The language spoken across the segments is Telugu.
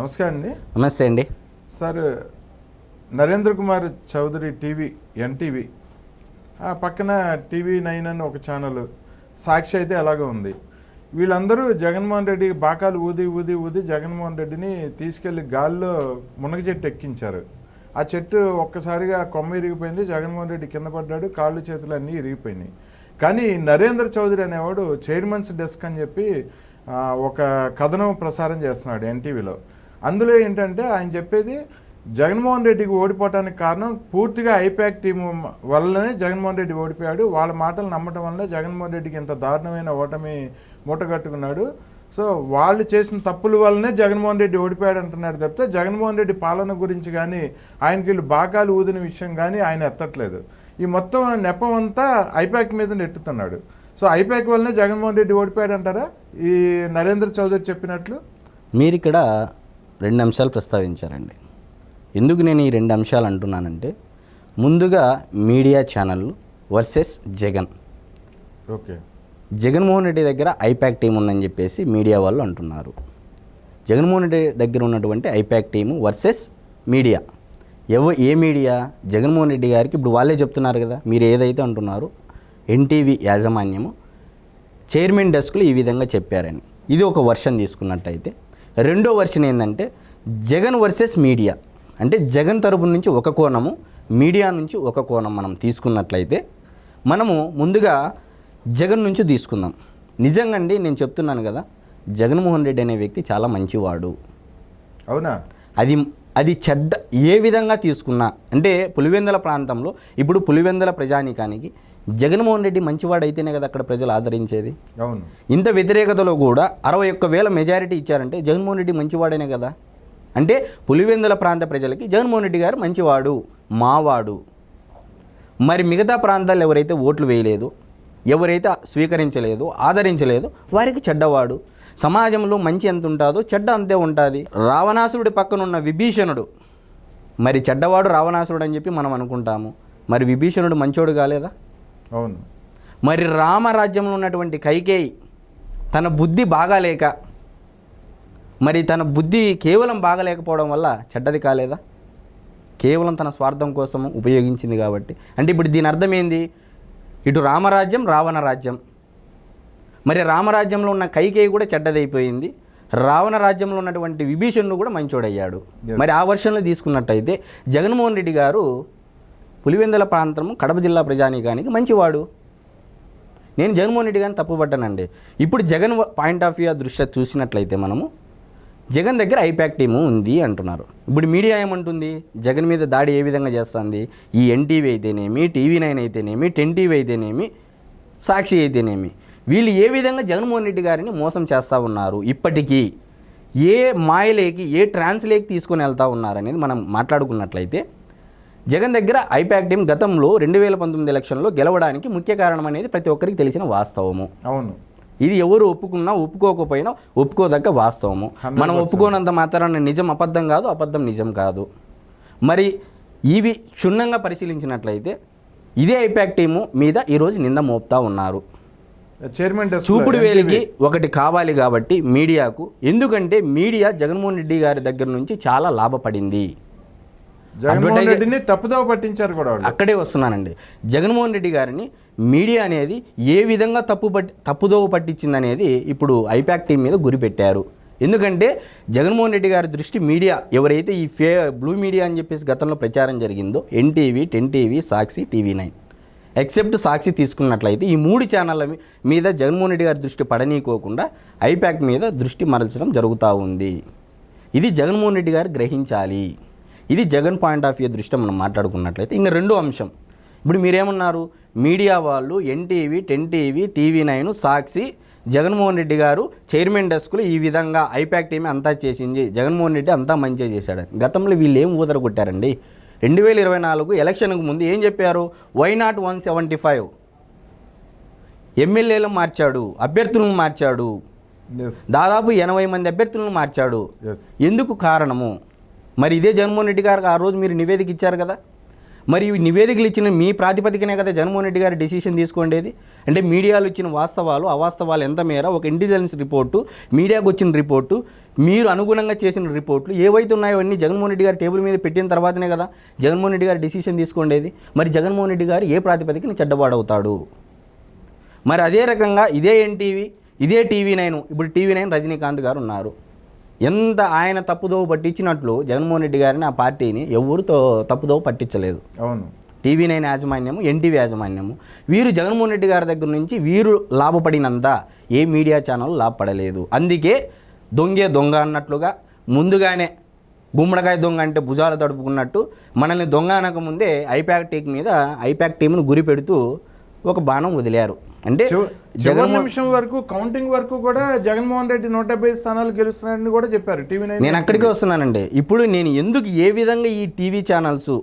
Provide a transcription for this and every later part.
నమస్కారం అండి. నమస్తే అండి. Sir Narendra Kumar Chowdary TV NTV. ఆ పక్కన టీవీ నైన్ అని ఒక ఛానల్ సాక్షి అయితే అలాగే ఉంది. వీళ్ళందరూ జగన్మోహన్ రెడ్డి బాకాలు ఊది ఊది ఊది జగన్మోహన్ రెడ్డిని తీసుకెళ్ళి గాల్లో మునగ చెట్టు ఎక్కించారు. ఆ చెట్టు ఒక్కసారిగా కొమ్మ ఇరిగిపోయింది జగన్మోహన్ రెడ్డి కింద పడ్డాడు కాళ్ళు చేతులు అన్నీ ఇరిగిపోయినాయి. కానీ నరేంద్ర చౌదరి అనేవాడు చైర్మన్స్ డెస్క్ అని చెప్పి ఒక కథనం ప్రసారం చేస్తున్నాడు ఎన్టీవీలో. అందులో ఏంటంటే ఆయన చెప్పేది జగన్మోహన్ రెడ్డికి ఓడిపోవడానికి కారణం పూర్తిగా ఐపాక్ టీం వల్లనే జగన్మోహన్ రెడ్డి ఓడిపోయాడు. వాళ్ళ మాటలు నమ్మటం వల్ల జగన్మోహన్ రెడ్డికి ఇంత దారుణమైన ఓటమి మూటగట్టుకున్నాడు. సో వాళ్ళు చేసిన తప్పుల వల్లనే జగన్మోహన్ రెడ్డి ఓడిపోయాడు అంటున్నాడు తప్పితే జగన్మోహన్ రెడ్డి పాలన గురించి కానీ ఆయనకి వీళ్ళు బాకాలు ఊదిన విషయం కానీ ఆయన ఎత్తట్లేదు. ఈ మొత్తం నెపం అంతా ఐపాక్ మీద నెట్టుతున్నాడు సో ఐపాక్ వల్లనే జగన్మోహన్ రెడ్డి ఓడిపోయాడు అంటారా ఈ నరేంద్ర చౌదరి చెప్పినట్లు? మీరు ఇక్కడ రెండు అంశాలు ప్రస్తావించారండి. ఎందుకు నేను ఈ రెండు అంశాలు అంటున్నానంటే ముందుగా మీడియా ఛానళ్ళు వర్సెస్ జగన్. ఓకే. జగన్మోహన్ రెడ్డి దగ్గర ఐపాక్ టీం ఉందని చెప్పేసి మీడియా వాళ్ళు అంటున్నారు. జగన్మోహన్ రెడ్డి దగ్గర ఉన్నటువంటి ఐపాక్ టీము వర్సెస్ మీడియా. ఎవ ఏ మీడియా? జగన్మోహన్ రెడ్డి గారికి ఇప్పుడు వాళ్ళే చెప్తున్నారు కదా మీరు ఏదైతే అంటున్నారో ఎన్టీవీ యాజమాన్యము చైర్మన్ డెస్క్లు ఈ విధంగా చెప్పారని. ఇది ఒక వర్షన్ తీసుకున్నట్టయితే రెండో వర్షన్ ఏంటంటే జగన్ వర్సెస్ మీడియా. అంటే జగన్ తరపు నుంచి ఒక కోణము మీడియా నుంచి ఒక కోణం మనం తీసుకున్నట్లయితే మనము ముందుగా జగన్ నుంచి తీసుకుందాం. నిజంగా అండి నేను చెప్తున్నాను కదా జగన్మోహన్ రెడ్డి అనే వ్యక్తి చాలా మంచివాడు. అవునా? అది అది చెడ్డ ఏ విధంగా తీసుకున్నా అంటే పులివెందల ప్రాంతంలో ఇప్పుడు పులివెందల ప్రజానీకానికి జగన్మోహన్ రెడ్డి మంచివాడైతేనే కదా అక్కడ ప్రజలు ఆదరించేది. అవును. ఇంత వ్యతిరేకతలో కూడా అరవై ఒక్క వేల మెజారిటీ ఇచ్చారంటే జగన్మోహన్ రెడ్డి మంచివాడేనే కదా. అంటే పులివెందుల ప్రాంత ప్రజలకి జగన్మోహన్ రెడ్డి గారు మంచివాడు మావాడు. మరి మిగతా ప్రాంతాల్లో ఎవరైతే ఓట్లు వేయలేదు ఎవరైతే స్వీకరించలేదు ఆదరించలేదు వారికి చెడ్డవాడు. సమాజంలో మంచి ఎంత ఉంటుందో చెడ్డ అంతే ఉంటుంది. రావణాసురుడి పక్కనున్న విభీషణుడు. మరి చెడ్డవాడు రావణాసురుడు అని చెప్పి మనం అనుకుంటాము. మరి విభీషణుడు మంచోడు కాలేదా? అవును. మరి రామరాజ్యంలో ఉన్నటువంటి కైకేయి తన బుద్ధి బాగాలేక మరి తన బుద్ధి కేవలం బాగలేకపోవడం వల్ల చెడ్డది కాలేదా? కేవలం తన స్వార్థం కోసం ఉపయోగించింది కాబట్టి. అంటే ఇప్పుడు దీని అర్థం ఏంది ఇటు రామరాజ్యం రావణ రాజ్యం. మరి రామరాజ్యంలో ఉన్న కైకేయి కూడా చెడ్డదైపోయింది. రావణ రాజ్యంలో ఉన్నటువంటి విభీషణుడు కూడా మంచోడయ్యాడు. మరి ఆ వర్షంలో తీసుకున్నట్టయితే జగన్మోహన్ రెడ్డి గారు పులివెందుల ప్రాంతం కడప జిల్లా ప్రజానీకానికి మంచివాడు. నేను జగన్మోహన్ రెడ్డి గారిని తప్పుపట్టానండి. ఇప్పుడు జగన్ పాయింట్ ఆఫ్ వ్యూ దృష్ట్యా చూసినట్లయితే మనము జగన్ దగ్గర ఐపాక్ టీము ఉంది అంటున్నారు. ఇప్పుడు మీడియా ఏమంటుంది? జగన్ మీద దాడి ఏ విధంగా చేస్తుంది? ఈ ఎన్టీవీ అయితేనేమి టీవీ నైన్ అయితేనేమి టెన్ టీవీ అయితేనేమి సాక్షి అయితేనేమి? వీళ్ళు ఏ విధంగా జగన్మోహన్ రెడ్డి గారిని మోసం చేస్తూ ఉన్నారు? ఇప్పటికీ ఏ మాయలేకి ఏ ట్రాన్స్లేకి తీసుకొని వెళ్తూ ఉన్నారనేది మనం మాట్లాడుకున్నట్లయితే జగన్ దగ్గర ఐపాక్ టీం గతంలో రెండు వేల పంతొమ్మిది ఎలక్షన్లో గెలవడానికి ముఖ్య కారణం అనేది ప్రతి ఒక్కరికి తెలిసిన వాస్తవము. అవును. ఇది ఎవరు ఒప్పుకున్నా ఒప్పుకోకపోయినా ఒప్పుకోదగ్గ వాస్తవము. మనం ఒప్పుకోనంత మాత్రాన నిజం అబద్ధం కాదు అబద్ధం నిజం కాదు. మరి ఇవి క్షుణ్ణంగా పరిశీలించినట్లయితే ఇదే ఐపాక్ టీము మీద ఈరోజు నింద మోపుతా ఉన్నారు. చైర్మన్ చూపుడు వేలికి ఒకటి కావాలి కాబట్టి మీడియాకు ఎందుకంటే మీడియా జగన్మోహన్ రెడ్డి గారి దగ్గర నుంచి చాలా లాభపడింది. జగన్మోహన్ రెడ్డిని తప్పుదోవ పట్టించారు కూడా అక్కడే వస్తున్నానండి. జగన్మోహన్ రెడ్డి గారిని మీడియా అనేది ఏ విధంగా తప్పు పట్టి తప్పుదోవ పట్టించింది అనేది ఇప్పుడు ఐపాక్ టీం మీద గురిపెట్టారు ఎందుకంటే జగన్మోహన్ రెడ్డి గారి దృష్టి మీడియా. ఎవరైతే ఈ ఫే బ్లూ మీడియా అని చెప్పేసి గతంలో ప్రచారం జరిగిందో NTV ten TV Sakshi TV nine. Except Sakshi తీసుకున్నట్లయితే ఈ మూడు ఛానళ్ళ మీద జగన్మోహన్ రెడ్డి గారి దృష్టి పడనీకోకుండా ఐపాక్ మీద దృష్టి మరల్చడం జరుగుతూ ఉంది. ఇది జగన్మోహన్ రెడ్డి గారు గ్రహించాలి. ఇది జగన్ పాయింట్ ఆఫ్ వ్యూ దృష్ట్యా మనం మాట్లాడుకున్నట్లయితే. ఇంకా రెండో అంశం. ఇప్పుడు మీరేమన్నారు? మీడియా వాళ్ళు NTV ten TV TV nine Sakshi Jaganmohan Reddy గారు చైర్మన్ డెస్క్లో ఈ విధంగా ఐపాక్ టీమ్ అంతా చేసింది. జగన్మోహన్ రెడ్డి అంతా మంచిగా చేశాడని గతంలో వీళ్ళు ఏం ఊదర కొట్టారండి? రెండు వేల ఇరవై నాలుగు ఎలక్షన్కు ముందు ఏం చెప్పారు? Why not one seventy five? ఎమ్మెల్యేలు మార్చాడు అభ్యర్థులను మార్చాడు. దాదాపు ఎనభై మంది అభ్యర్థులను మార్చాడు. ఎందుకు కారణము? మరి ఇదే జగన్మోహన్ రెడ్డి గారికి ఆ రోజు మీరు నివేదిక ఇచ్చారు కదా? మరి నివేదికలు ఇచ్చిన మీ ప్రాతిపదికనే కదా జగన్మోహన్ రెడ్డి గారి డెసిషన్ తీసుకోండేది? అంటే మీడియాలో ఇచ్చిన వాస్తవాలు అవాస్తవాలు ఎంత మేర? ఒక ఇంటెలిజెన్స్ రిపోర్టు మీడియాకు వచ్చిన రిపోర్టు మీరు అనుగుణంగా చేసిన రిపోర్ట్లు ఏవైతే ఉన్నాయో అన్నీ జగన్మోహన్ రెడ్డి గారు టేబుల్ మీద పెట్టిన తర్వాతనే కదా జగన్మోహన్ రెడ్డి గారి డెసిషన్ తీసుకోండేది. మరి జగన్మోహన్ రెడ్డి గారు ఏ ప్రాతిపదికన చెడ్డబాడవుతాడు మరి అదే రకంగా ఇదే ఎన్టీవీ ఇదే టీవీ నైన్ ఇప్పుడు టీవీ నైన్ రజనీకాంత్ గారు ఉన్నారు. ఎంత ఆయన తప్పుదోవ పట్టించినట్లు జగన్మోహన్ రెడ్డి గారిని ఆ పార్టీని ఎవరు తో- తప్పుదోవ పట్టించలేదు. అవును. టీవీ నైన్ యాజమాన్యము ఎన్టీవీ యాజమాన్యము వీరు జగన్మోహన్ రెడ్డి గారి దగ్గర నుంచి వీరు లాభపడినంత ఏ మీడియా ఛానల్ లాభపడలేదు. అందుకే దొంగే దొంగ అన్నట్లుగా ముందుగానే గుమ్మడికాయ దొంగ అంటే భుజాలు తడుపుకున్నట్టు మనల్ని దొంగ అనకముందే ఐపాక్ టీక్ మీద ఐపాక్ టీంను గురి పెడుతూ ఒక బాణం వదిలారు. అంటే జగన్మోహన్ నిమిషం వరకు కౌంటింగ్ వరకు కూడా జగన్మోహన్ రెడ్డి నూట డెబ్బై స్థానాలు గెలుస్తున్నారని కూడా చెప్పారు టీవీ నైన్ నేను అక్కడికే వస్తున్నానండి. ఇప్పుడు నేను ఎందుకు ఏ విధంగా ఈ టీవీ ఛానల్స్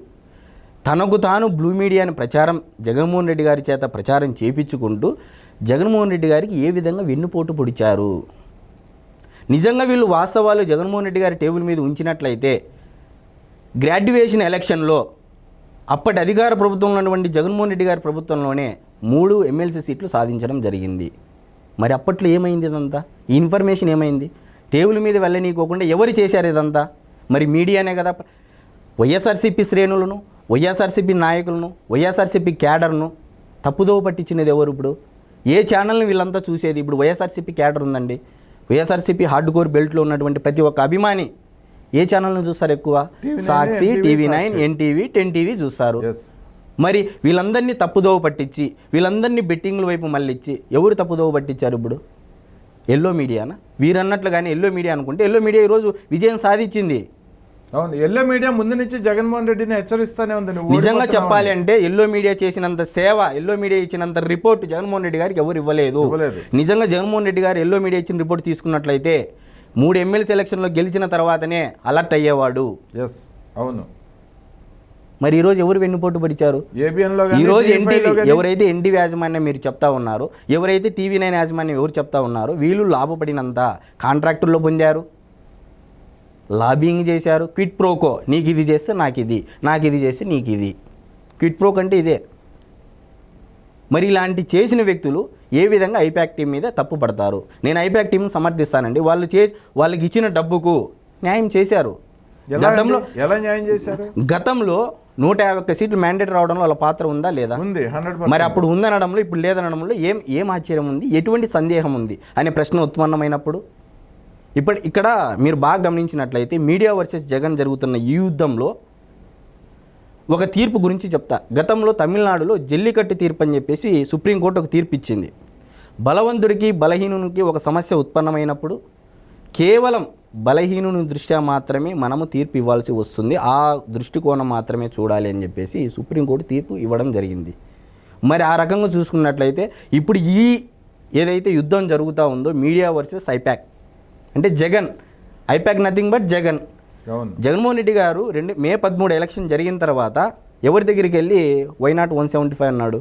తనకు తాను బ్లూ మీడియాని ప్రచారం జగన్మోహన్ రెడ్డి గారి చేత ప్రచారం చేపించుకుంటూ జగన్మోహన్ రెడ్డి గారికి ఏ విధంగా వెన్నుపోటు పొడిచారు? నిజంగా వీళ్ళు వాస్తవాలు జగన్మోహన్ రెడ్డి గారి టేబుల్ మీద ఉంచినట్లయితే గ్రాడ్యుయేషన్ ఎలక్షన్లో అప్పటి అధికార ప్రభుత్వంలో ఉన్నటువంటి జగన్మోహన్ రెడ్డి గారి ప్రభుత్వంలోనే మూడు ఎమ్మెల్సీ సీట్లు సాధించడం జరిగింది. మరి అప్పట్లో ఏమైంది ఇదంతా? ఈ ఇన్ఫర్మేషన్ ఏమైంది? టేబుల్ మీద వెళ్ళనీకోకుండా ఎవరు చేశారు ఇదంతా? మరి మీడియానే కదా. వైఎస్ఆర్సీపీ శ్రేణులను వైఎస్ఆర్సీపీ నాయకులను వైఎస్ఆర్సీపీ క్యాడర్ను తప్పుదోవ పట్టించినది ఎవరు ఇప్పుడు? ఏ ఛానల్ని వీళ్ళంతా చూసేది? ఇప్పుడు వైఎస్ఆర్సీపీ క్యాడర్ ఉందండి. వైఎస్ఆర్సీపీ హార్డ్ కోర్ బెల్ట్లో ఉన్నటువంటి ప్రతి ఒక్క అభిమాని ఏ ఛానల్ని చూస్తారు ఎక్కువ? Sakshi TV nine. NTV ten TV చూస్తారు. మరి వీళ్ళందరినీ తప్పుదోవ పట్టించి వీళ్ళందరినీ బెట్టింగ్ల వైపు మళ్ళిచ్చి ఎవరు తప్పుదోవ పట్టించారు ఇప్పుడు? ఎల్లో మీడియానా? వీరన్నట్లు కానీ ఎల్లో మీడియా అనుకుంటే ఎల్లో మీడియా ఈరోజు విజయం సాధించింది. అవును ఎల్లో మీడియా ముందు నుంచి జగన్మోహన్ రెడ్డిని హెచ్చరిస్తానే ఉంది. నిజంగా చెప్పాలి అంటే ఎల్లో మీడియా చేసినంత సేవ ఎల్లో మీడియా ఇచ్చినంత రిపోర్ట్ జగన్మోహన్ రెడ్డి గారికి ఎవరు ఇవ్వలేదు. ఇవ్వలేదు. నిజంగా జగన్మోహన్ రెడ్డి గారు ఎల్లో మీడియా ఇచ్చిన రిపోర్ట్ తీసుకున్నట్లయితే మూడు ఎమ్మెల్సీ ఎలక్షన్లో గెలిచిన తర్వాతనే అలర్ట్ అయ్యేవాడు. ఎస్ అవును. మరి ఈరోజు ఎవరు వెన్నుపోటు పడిచారు? ఈ రోజు ఎన్టీవీ T5 లో కానీ ఎవరైతే ఎన్టీవీ యాజమాన్యం మీరు చెప్తా ఉన్నారో ఎవరైతే టీవీ నైన్ యాజమాన్యం ఎవరు చెప్తా ఉన్నారో వీళ్ళు లాభపడినంత కాంట్రాక్టుల్లో పొందారు? లాబింగ్ చేశారు? క్విట్ ప్రోకో నీకు ఇది చేస్తే నాకు ఇది నాకు ఇది చేస్తే నీకు ఇది. క్విట్ ప్రోక్ అంటే ఇదే. మరి ఇలాంటి చేసిన వ్యక్తులు ఏ విధంగా ఐపాక్ టీం మీద తప్పు పడతారు? నేను ఐపాక్ టీంను సమర్థిస్తానండి. వాళ్ళు చే వాళ్ళకి ఇచ్చిన డబ్బుకు న్యాయం చేశారు. గతంలో? ఎలా న్యాయం చేశారు? గతంలో నూట యాభై ఒక్క సీట్లు మ్యాండేట్ రావడంలో వాళ్ళ పాత్ర ఉందా లేదా? ఉంది మరి అప్పుడు ఉందనడంలో ఇప్పుడు లేదనడంలో ఏం ఏం ఆశ్చర్యం ఉంది? ఎటువంటి సందేహం ఉంది? అనే ప్రశ్న ఉత్పన్నమైనప్పుడు? ఇప్పుడు ఇక్కడ మీరు బాగా గమనించినట్లయితే మీడియా వర్సెస్ జగన్ జరుగుతున్న ఈ యుద్ధంలో ఒక తీర్పు గురించి చెప్తా. గతంలో తమిళనాడులో జల్లికట్టు తీర్పు అని చెప్పేసి సుప్రీంకోర్టు ఒక తీర్పు ఇచ్చింది. బలవంతుడికి బలహీనునికి ఒక సమస్య ఉత్పన్నమైనప్పుడు కేవలం బలహీనుని దృష్ట్యా మాత్రమే మనము తీర్పు ఇవ్వాల్సి వస్తుంది. ఆ దృష్టికోణం మాత్రమే చూడాలి అని చెప్పేసి సుప్రీంకోర్టు తీర్పు ఇవ్వడం జరిగింది. మరి ఆ రకంగా చూసుకున్నట్లయితే ఇప్పుడు ఈ ఏదైతే యుద్ధం జరుగుతూ ఉందో మీడియా వర్సెస్ ఐపాక్. అంటే Jagan. IPAC nothing but Jagan. Jaganmohan Reddy గారు రెండు మే పదమూడు ఎలక్షన్ జరిగిన తర్వాత ఎవరి దగ్గరికి వెళ్ళి why not one seventy five అన్నాడు?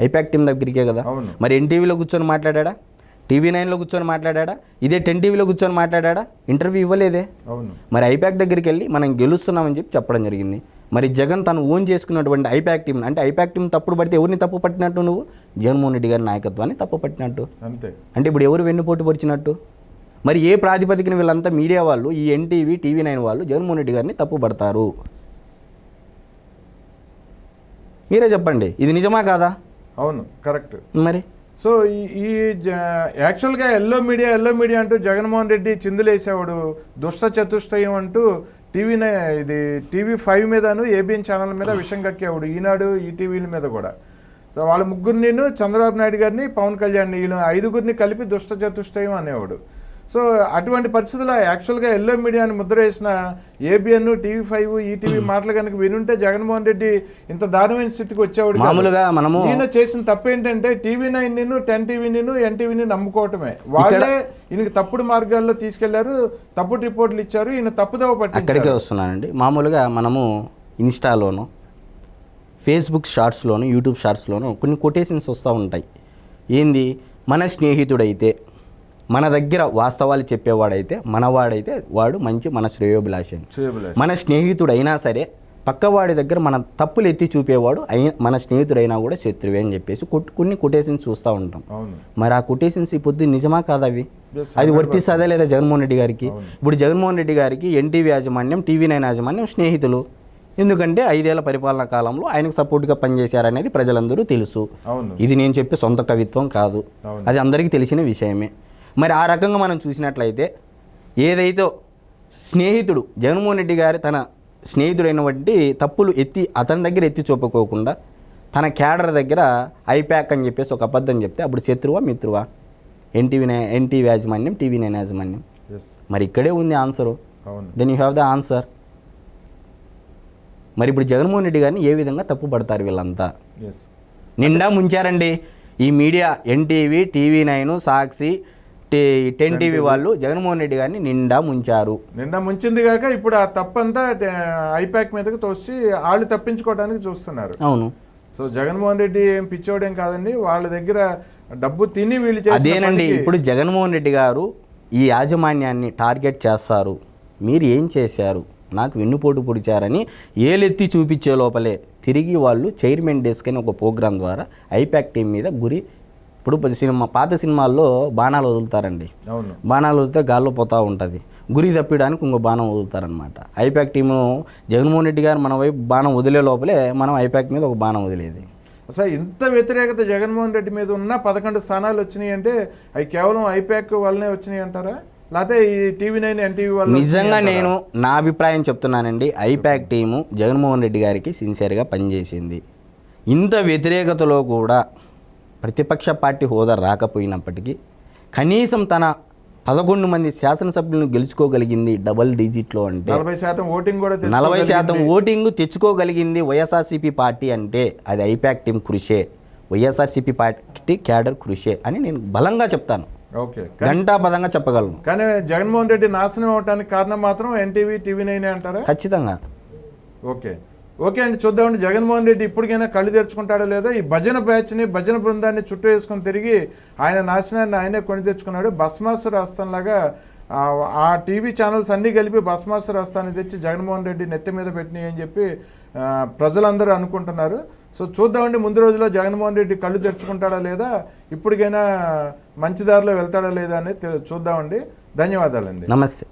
ఐపాక్ టీం దగ్గరికే కదా. మరి ఎన్టీవీలో కూర్చొని మాట్లాడా టీవీ నైన్లో కూర్చొని మాట్లాడా ఇదే టెన్ టీవీలో కూర్చొని మాట్లాడా ఇంటర్వ్యూ ఇవ్వలేదే. అవును. మరి ఐపాక్ దగ్గరికి వెళ్ళి మనం గెలుస్తున్నామని చెప్పి చెప్పడం జరిగింది. మరి జగన్ తను ఓన్ చేసుకున్నటువంటి ఐపాక్ టీం అంటే ఐపాక్ టీం తప్పుడు పడితే ఎవరిని తప్పు పట్టినట్టు నువ్వు? జగన్మోహన్ రెడ్డి గారి నాయకత్వాన్ని తప్పు పట్టినట్టు. అంతే. అంటే ఇప్పుడు ఎవరు వెన్నుపోటు పొడిచినట్టు? మరి ఏ ప్రాతిపదికన వీళ్ళంతా మీడియా వాళ్ళు ఈ ఎన్టీవీ టీవీ నైన్ వాళ్ళు జగన్మోహన్ రెడ్డి గారిని తప్పు పడతారు? మీరే చెప్పండి. ఇది నిజమా కాదా? అవును కరెక్ట్. మరి? సో ఈ ఈ జ- యాక్చువల్గా ఎల్లో మీడియా ఎల్లో మీడియా అంటూ జగన్మోహన్ రెడ్డి చిందులేసేవాడు దుష్ట చతుష్టయం అంటూ టీవీనే ఇది టీవీ ఫైవ్ మీదను ఏబిఎన్ ఛానల్ మీద విషం కక్కేవాడు. ఈనాడు ఈ టీవీల మీద కూడా. సో వాళ్ళ ముగ్గురిని చంద్రబాబు నాయుడు గారిని పవన్ కళ్యాణ్ వీళ్ళు ఐదుగురిని కలిపి దుష్ట చతుష్టయం అనేవాడు. సో అటువంటి పరిస్థితుల్లో యాక్చువల్గా ఎల్లో మీడియాని ముద్ర వేసిన ఏబిఎన్ టీవీ ఫైవ్ ఈటీవీ మాటలు కనుక వినుంటే జగన్మోహన్ రెడ్డి ఇంత దారుణమైన స్థితికి వచ్చేవాడు. మామూలుగా మనము ఈయన చేసిన తప్పు ఏంటంటే టీవీ నైన్ నిన్ను టెన్ టీవీ నిన్ను ఎన్టీవీని నమ్ముకోవటమే. వాళ్ళే ఈయనకి తప్పుడు మార్గాల్లో తీసుకెళ్ళారు తప్పుడు రిపోర్ట్లు ఇచ్చారు ఈయన తప్పుదోవ అక్కడికే పట్టించారు వస్తున్నానండి. మామూలుగా మనము ఇన్స్టాలోను ఫేస్బుక్ షార్ట్స్లోను యూట్యూబ్ షార్ట్స్లోను కొన్ని కొటేషన్స్ వస్తూ ఉంటాయి. ఏంది? మన స్నేహితుడైతే మన దగ్గర వాస్తవాలు చెప్పేవాడైతే మనవాడైతే వాడు మంచి మన శ్రేయోభిలాషం. మన స్నేహితుడైనా సరే పక్కవాడి దగ్గర మన తప్పులు ఎత్తి చూపేవాడు అయి మన స్నేహితుడైనా కూడా శత్రువే అని చెప్పేసి కొన్ని కొటేషన్స్ చూస్తూ ఉంటాం. మరి ఆ కొటేషన్స్ ఈ పొద్దు నిజమా కాదా అవి? అది వర్తిస్తుందా లేదా జగన్మోహన్ రెడ్డి గారికి? ఇప్పుడు జగన్మోహన్ రెడ్డి గారికి ఎన్టీవీ యాజమాన్యం టీవీ నైన్ యాజమాన్యం స్నేహితులు. ఎందుకంటే ఐదేళ్ళ పరిపాలనా కాలంలో ఆయనకు సపోర్ట్గా పనిచేశారనేది ప్రజలందరూ తెలుసు. ఇది నేను చెప్పే సొంత కవిత్వం కాదు. అది అందరికీ తెలిసిన విషయమే. మరి ఆ రకంగా మనం చూసినట్లయితే ఏదైతే స్నేహితుడు జగన్మోహన్ రెడ్డి గారి తన స్నేహితుడైనటువంటి తప్పులు ఎత్తి అతని దగ్గర ఎత్తి చూపుకోకుండా తన క్యాడర్ దగ్గర ఐప్యాక్ అని చెప్పేసి ఒక అబద్ధం చెప్తే అప్పుడు శత్రువా మిత్రువా? ఎన్టీవీ ఎన్టీవీ యాజమాన్యం టీవీ నైన్ యాజమాన్యం. మరి ఇక్కడే ఉంది answer. Then you have the answer మరి ఇప్పుడు జగన్మోహన్ రెడ్డి గారిని ఏ విధంగా తప్పు పడతారు వీళ్ళంతా? నిండా ముంచారండి. ఈ media NTV TV nine Sakshi ten TV వాళ్ళు జగన్మోహన్ రెడ్డి గారిని నిండా ముంచారు. నిండా ముంచింది కాక ఇప్పుడు ఆ తప్పంతా ఐపాక్ మీదకి తోసి వాళ్ళు తప్పించుకోవడానికి చూస్తున్నారు. అవును. సో జగన్మోహన్ రెడ్డి ఏం పిచ్చోడేం కాదండి. వాళ్ళ దగ్గర డబ్బు తిని వీళ్ళు అదేనండి ఇప్పుడు జగన్మోహన్ రెడ్డి గారు ఈ యాజమాన్యాన్ని టార్గెట్ చేస్తారు. మీరు ఏం చేశారు? నాకు వెన్నుపోటు పొడిచారని ఏలెత్తి చూపించే లోపలే తిరిగి వాళ్ళు చైర్మన్ డెస్క్ అని ఒక ప్రోగ్రాం ద్వారా ఐపాక్ టీం మీద గురి ఇప్పుడు సినిమా పాత సినిమాల్లో బాణాలు వదులుతారండి. బాణాలు వదిలితే గాల్లో పోతూ ఉంటుంది. గురి తప్పించడానికి ఇంకో బాణం వదులుతారనమాట ఐపాక్ టీము జగన్మోహన్ రెడ్డి గారు మన వైపు బాణం వదిలే లోపలే మనం ఐపాక్ మీద ఒక బాణం వదిలేది. అసలు ఇంత వ్యతిరేకత జగన్మోహన్ రెడ్డి మీద ఉన్న పదకొండు స్థానాలు వచ్చినాయి అంటే అవి కేవలం ఐపాక్ వల్లనే వచ్చినాయి అంటారా? లేకపోతే ఈ టీవీ నైన్ ఎన్టీవీ వల్ల నిజంగా నేను నా అభిప్రాయం చెప్తున్నానండి. ఐపాక్ టీము జగన్మోహన్ రెడ్డి గారికి సిన్సియర్గా పనిచేసింది. ఇంత వ్యతిరేకతలో కూడా ప్రతిపక్ష పార్టీ హోదా రాకపోయినప్పటికీ కనీసం తన పదకొండు మంది శాసనసభ్యులను గెలుచుకోగలిగింది డబల్ డిజిట్లో అంటే నలభై శాతం ఓటింగ్ కూడా తెచ్చుకోగలిగింది. నలభై శాతం ఓటింగ్ తెచ్చుకోగలిగింది వైఎస్ఆర్సీపీ పార్టీ అంటే అది ఐపాక్ టీం కృషే వైఎస్ఆర్సీపీ పార్టీ క్యాడర్ కృషే అని నేను బలంగా చెప్తాను. ఓకే. ఘంటాపదంగా చెప్పగలను. కానీ జగన్మోహన్ రెడ్డి నాశనం అవడానికి కారణం మాత్రం ఎన్టీవీ టీవీ నైన్ అంటారా? ఖచ్చితంగా. ఓకే. ఓకే అండి చూద్దామండి. జగన్మోహన్ రెడ్డి ఇప్పటికైనా కళ్ళు తెరుచుకుంటాడో లేదో ఈ భజన బ్యాచ్ని భజన బృందాన్ని చుట్టూ వేసుకొని తిరిగి ఆయన నాశనాన్ని ఆయనే కొని తెచ్చుకున్నాడు. భస్మాసు హస్తంలాగా ఆ, టీవీ ఛానల్స్ అన్నీ కలిపి భస్మాసు హస్తాన్ని తెచ్చి జగన్మోహన్ రెడ్డి నెత్తి మీద పెట్టినాయి అని చెప్పి ప్రజలందరూ అనుకుంటున్నారు. సో చూద్దామండి ముందు రోజుల్లో జగన్మోహన్ రెడ్డి కళ్ళు తెరుచుకుంటాడా లేదా ఇప్పటికైనా మంచి దారిలో వెళ్తాడా లేదా అనేది చూద్దామండి. ధన్యవాదాలండి. నమస్తే.